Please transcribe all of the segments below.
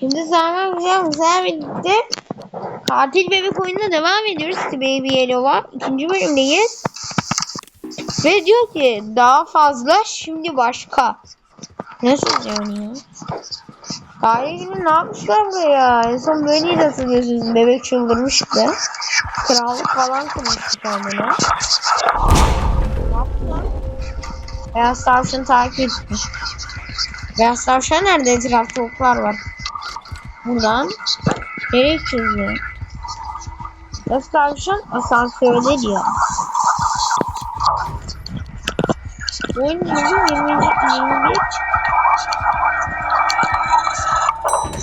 Şimdi zaman güzel güzel birlikte Katil Bebek oyununa devam ediyoruz. Baby Yellow'a. ikinci bölümdeyiz. Ve diyor ki daha fazla şimdi başka. Nasıl yani ya? Tarih gibi ne yapmışlar buraya? En son böyleydi hatırlıyorsunuz. Bebek çıldırmıştı. Krallık falan kurmuştu kendine. Ne yaptılar? Beyaz tavşanı takip etti. Beyaz tavşan nerede? Etrafta oklar var. Buradan nereye çiziyor? Beyaz tavşan asansörde diyor. Oyun 20 20 21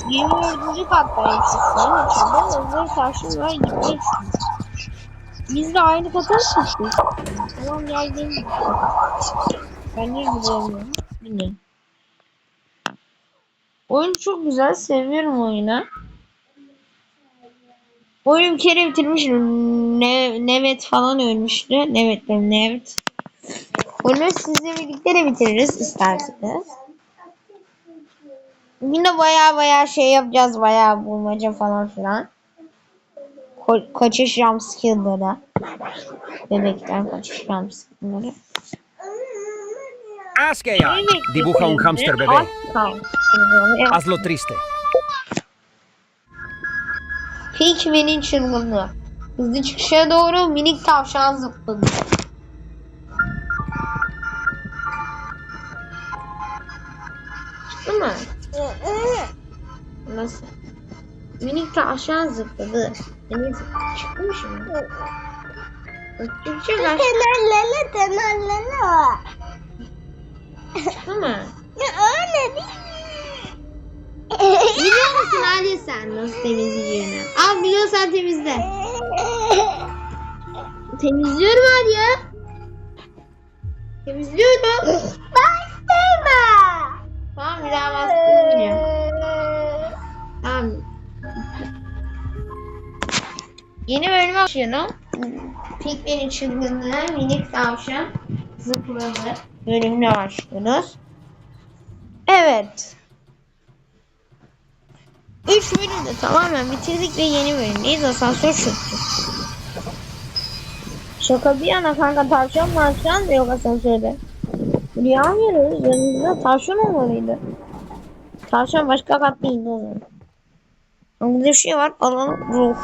24. katta çıktı. İçinde özel tavşan var gitmek Biz de aynı kata mı? Tamam geldim. Ben niye bilmiyorum. Bilmiyorum. Oyun çok güzel. Seviyorum oyunu. Bir kere bitirmişim. Ne, Nevet falan ölmüştü. Nevet benim Nevet. Oyunu sizle birlikte de bitiririz isterseniz. Yine baya baya şey yapacağız. Baya bulmaca falan filan. Ko kaçış jumpscare'ları. Bebekten kaçış jumpscare'ları. Ask AI. Dibuja un hámster bebé. Hazlo triste. Pikmin'in çılgınlığı. Hızlı çıkışa doğru minik tavşan zıpladı. Çıktı mı? Nasıl? Minik tavşan zıpladı. Yani çıktı mı? Çıkacak aşağı Mı? Ya öyle değil. Biliyor musun Ali sen nasıl temizleyeceğini? Al biliyorsan temizle. Temizliyorum Ali ya. Temizliyorum. Bastırma. Tamam bir daha bastırmayacağım. Tamam. Yeni bölüm başlayalım. Piklerin çılgınlığı minik tavşan zıpladı. Bölümle başlıyoruz. Evet. Üç bölümde tamamen bitirdik ve yeni bölümdeyiz. Asansör çöktü. Şaka bir yana kanka tavşan tavşan da yok asansörde. Rüya mı görüyoruz? Yanımızda tavşan olmalıydı. Tavşan başka kat değildi o zaman. Ama burada bir şey var. Alan ruh.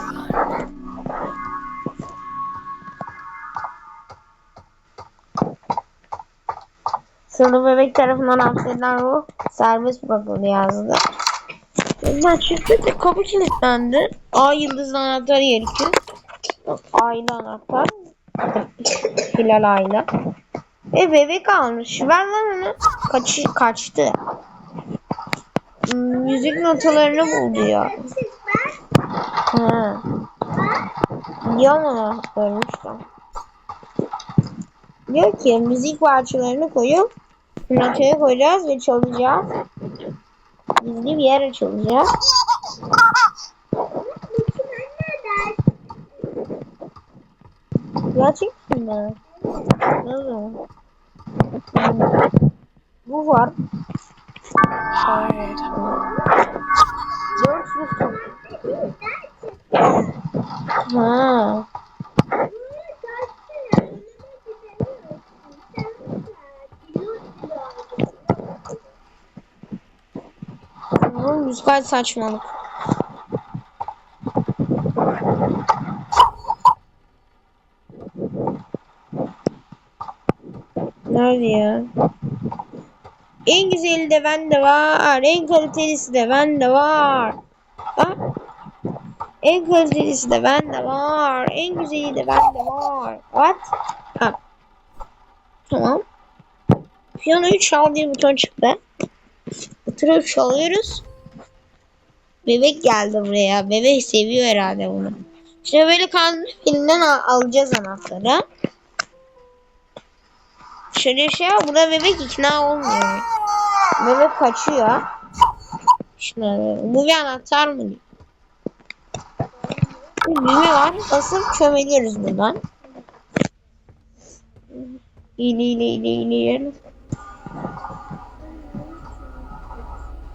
Sırlı bebek tarafından hapsedilen ruh serbest bırakıldı yazdı. Ben çıktı da kapı kilitlendi. A yıldızlı anahtar gerekiyor. Yok, Ayna anahtar. Hilal ayna. E bebek almış. Ver lan onu. Kaç, kaçtı. Hmm, Müzik notalarını buldu ya. Ha. Mu ölmüş lan. Diyor ki müzik parçalarını koyup notaya koyacağız ve çalacağız. Gizli bir yer açılacak. Gerçekten mi? Bu var. Dört. Ha. Müzikal saçmalık. Nerede ya? En güzeli de bende var. En kalitelisi de bende var. Ha? En kalitelisi de bende var. En güzeli de bende var. What? Ha. Tamam. Piyanoyu çal diye buton çıktı. Oturup çalıyoruz. Bebek geldi buraya. Bebek seviyor herhalde bunu. Şimdi böyle kanun elinden al- alacağız anahtarı. Şöyle şey var. Burada bebek ikna olmuyor. Bebek kaçıyor. Şimdi bu bir anahtar mı? Düğme var. Basıp çömeliyoruz buradan. İyi iyi iyi iyi.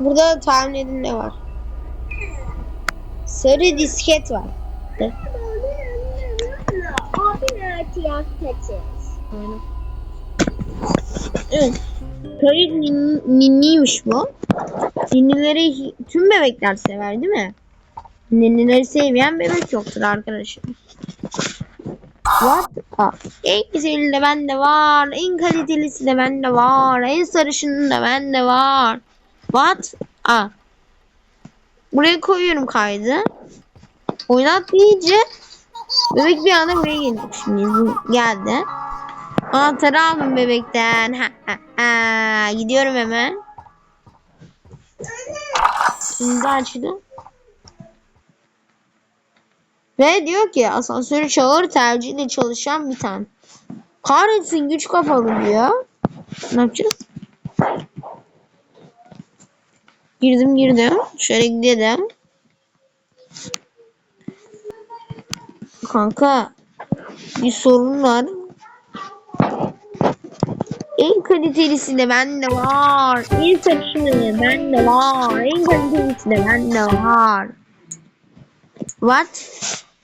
Burada tahmin edin ne var? Sarı disket var. Evet. Kayıt nin- ninniymiş bu. Ninnileri tüm bebekler sever değil mi? Ninnileri sevmeyen bebek yoktur arkadaşlar. What? Aa, en güzeli de bende var. En kalitelisi de bende var. En sarışını da bende var. What? Aa. Buraya koyuyorum kaydı. Oynat deyince bebek bir anda buraya geldi. Şimdi geldi. Anahtarı aldım bebekten. Ha, ha, ha. Gidiyorum hemen. Şimdi açtı. Ve diyor ki asansörü çağır tercihle çalışan bir tane. Kahretsin güç kapalı diyor. Ne yapacağız? Girdim girdim. Şöyle gidelim. Kanka bir sorun var. En kalitelisi de bende var. En saçını bende var. En kalitelisi de bende var. What?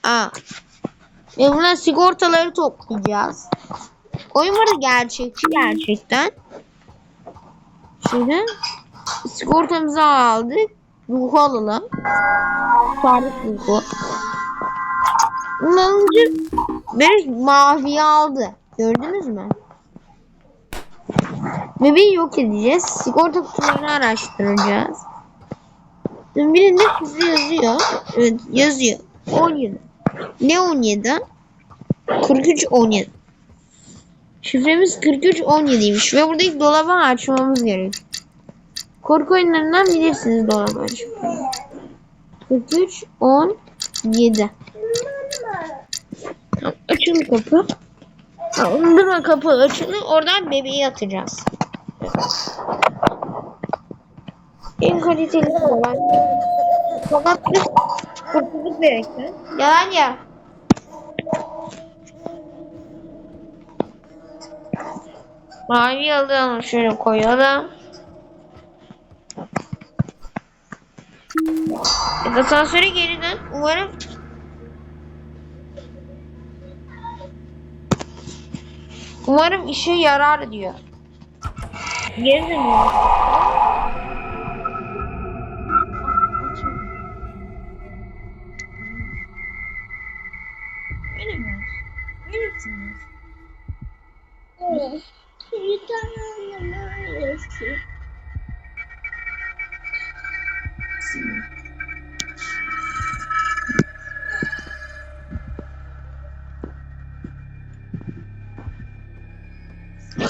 Aa. Ve buna sigortaları toplayacağız. Oyun var gerçekçi gerçekten. Şimdi sigortamızı aldık. Ruhu alalım. Tarık ruhu. Alınca beni maviye aldı. Gördünüz mü? Bebeği yok edeceğiz. Sigorta kutularını araştıracağız. Birinde hızlı yazıyor. Evet yazıyor. 17. Ne 17? 43 17. Şifremiz 43 17'ymiş ve buradaki dolabı açmamız gerekiyor. Korku oyunlarından bilirsiniz dolabı açmayı. 43 17. Tamam, açıldı kapı. Tamam, durma kapı açıldı. Oradan bebeği atacağız. En kaliteli olan. Biz kurtulduk bebekten. Yalan ya. Mavi alalım şöyle koyalım. Evet, asansöre geri dön. Umarım Umarım işe yarar diyor. Geri dönüyor.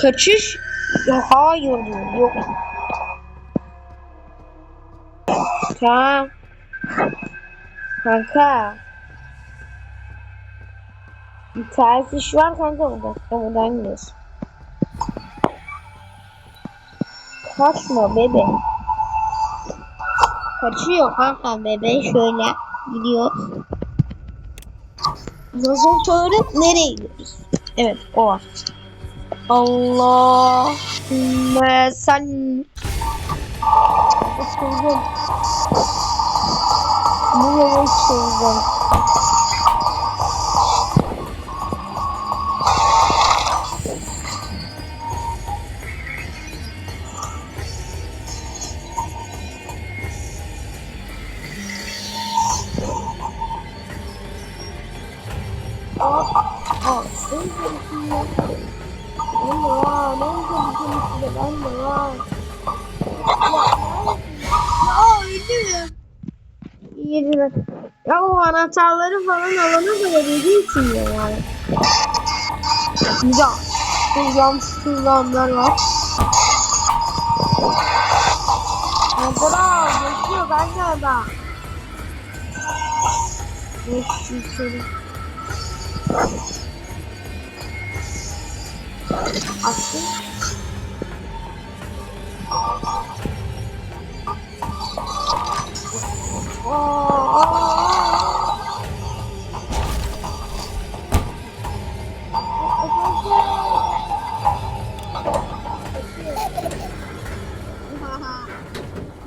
Kaçış? Ya hayır. Yok. Tamam. Kanka. Bir ters iş var kanka burada. Buradan gidiyorsun. Kaçma bebe. Kaçıyor kanka bebe şöyle gidiyor. Çağırıp nereye gidiyoruz? Evet o var. Allahümme sen Çılgın. Bu yolu çılgın. Ya. Hocam kullanlar var. Bırak. Geçiyor kanka da. Geçiyor içeri. Attı.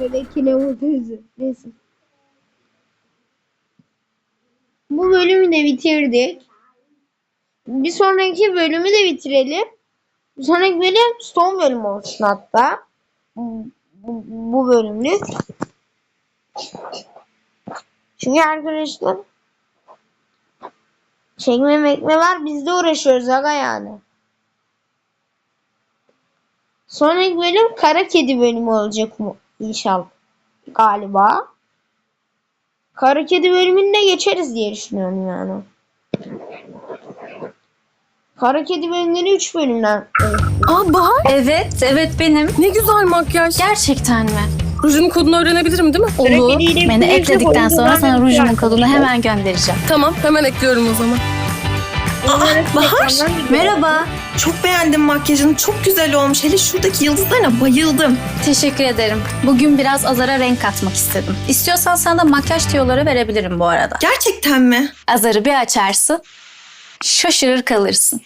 Bebek vurdu yüzü. Neyse. Bu bölümü de bitirdik. Bir sonraki bölümü de bitirelim. Bir sonraki bölüm son bölüm olsun hatta. Bu, bu bölümlük. Çünkü arkadaşlar çekme mekme var biz de uğraşıyoruz aga yani. Sonraki bölüm kara kedi bölümü olacak mı inşallah galiba. Kara kedi bölümünde geçeriz diye düşünüyorum yani. Kara kedi bölümleri 3 bölümden. Aa Bahar Evet, evet benim. ne güzel makyaj. Gerçekten mi? Rujun kodunu öğrenebilirim değil mi? Olur. Beni ekledikten sonra sana rujumun kodunu hemen göndereceğim. Tamam hemen ekliyorum o zaman. Onları Bahar. Merhaba. Çok beğendim makyajın. Çok güzel olmuş. Hele şuradaki yıldızlarına bayıldım. Teşekkür ederim. Bugün biraz Azar'a renk katmak istedim. İstiyorsan sana da makyaj tüyoları verebilirim bu arada. Gerçekten mi? Azar'ı bir açarsın. Şaşırır kalırsın.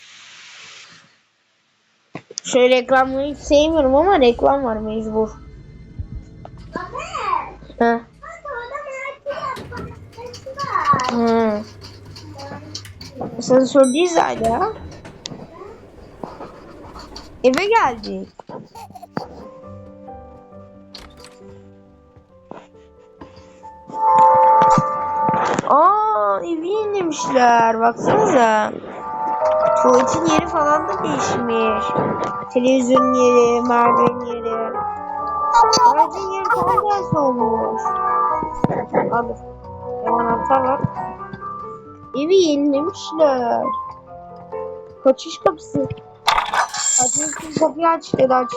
Şöyle reklamları hiç sevmiyorum ama reklam var mecbur. Heh. Bak orada Mert'i yapmak var. Hı. Sensördeyiz hala. Eve geldik. Aa evi yenilemişler. Baksanıza. Tuvaletin yeri falan da değişmiş. Televizyonun yeri, merdivenin yeri. Aracın yeri tam tersi olmuş. Hadi. Anahtar var. Evi yenilemişler. Kaçış kapısı. Hadi kapıyı aç dedi aç.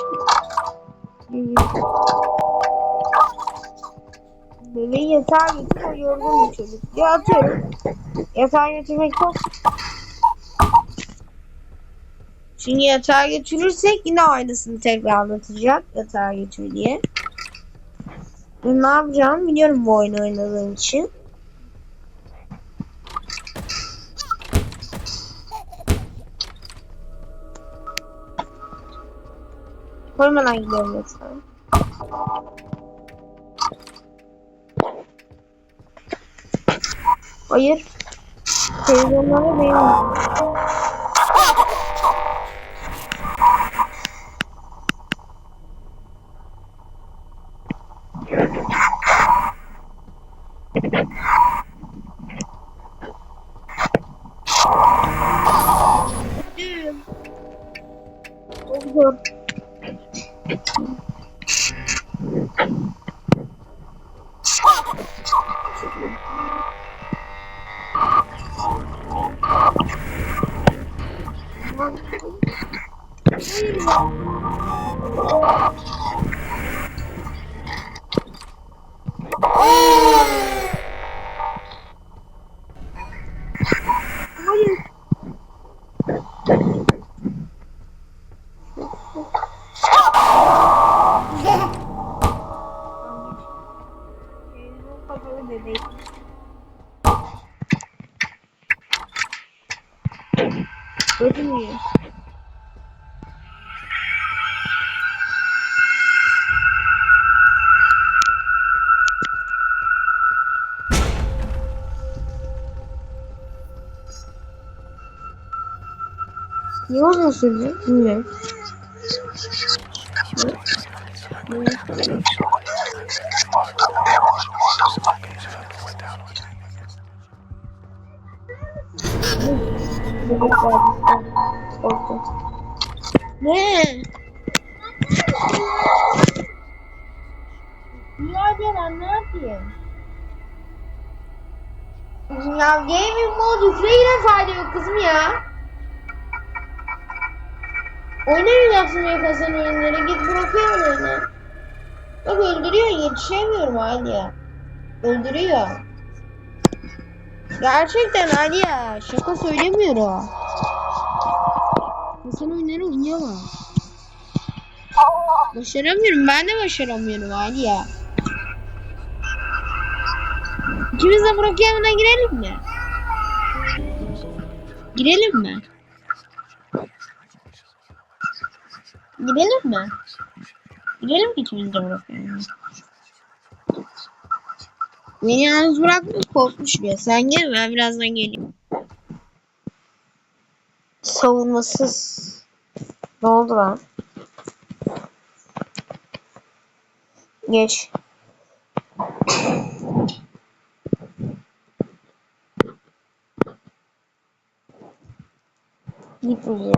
Bebeği yatağa götür o yorgun bir çocuk. Ya atıyorum. Yatağa götürmek çok. Çünkü yatağa götürürsek yine aynısını tekrar anlatacak yatağa götür diye. Ne yapacağım biliyorum bu oyunu oynadığım için. Koymadan gidiyorum mesela. Hayır. Televizyonları benim. Niye uzun sürdü? Bilmiyorum. Ne? Ya ne yapayım? Ya gaming mode yükle yine fayda yok kızım ya. Oynamayacaksın ya kasan oyunları. Git bırakıyorum oyunu. Bak öldürüyor. Yetişemiyorum Aliye. Öldürüyor. Gerçekten Aliye. Şaka söylemiyorum. Kasan oyunları oynayamam. Başaramıyorum. Ben de başaramıyorum Aliye. İkimiz de Brookhaven'a girelim mi? Girelim mi? Girelim mi? Girelim mi ikimiz de Brookhaven'a? Beni yalnız bırakma korkmuş diye. Sen gel ben birazdan geleyim. Savunmasız. Ne oldu lan? Geç. Gitmeyeceğim.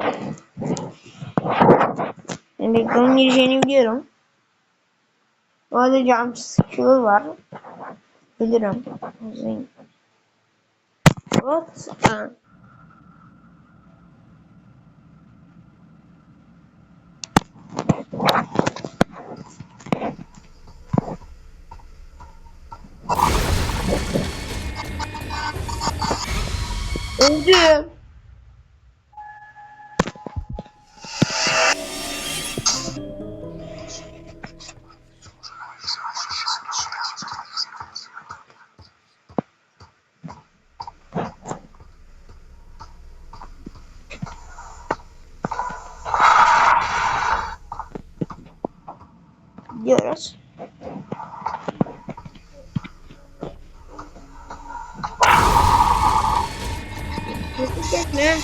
Ben beklemin gireceğini biliyorum. Bu arada jump skill var. Bilirim. What? Ha. Öldüm. Gidiyoruz. Ne?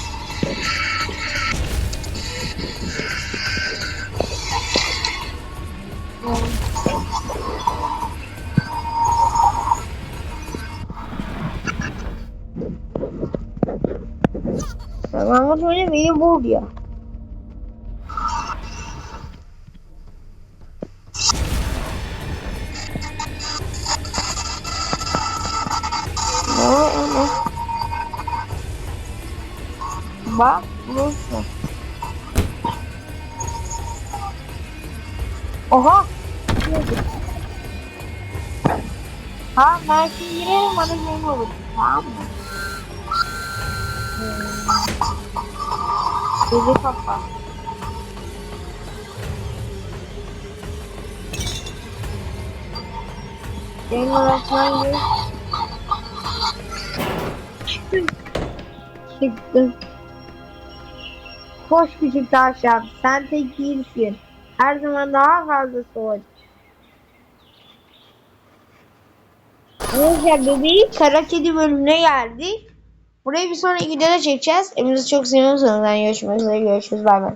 Mahmut öyle beni vur ya. Ha şimdi girerim bana ne olur. Tamam mı? Bizi kapa. Benim öğretmen gibi. Çıktım. Koş küçük tavşan. Sen tek değilsin. Her zaman daha fazlası olacak. Neyse bebeği kara kedi bölümüne geldik. Burayı bir sonraki videoda çekeceğiz. Hepinizi çok seviyorsanız görüşmek üzere. Görüşürüz. Bay bay.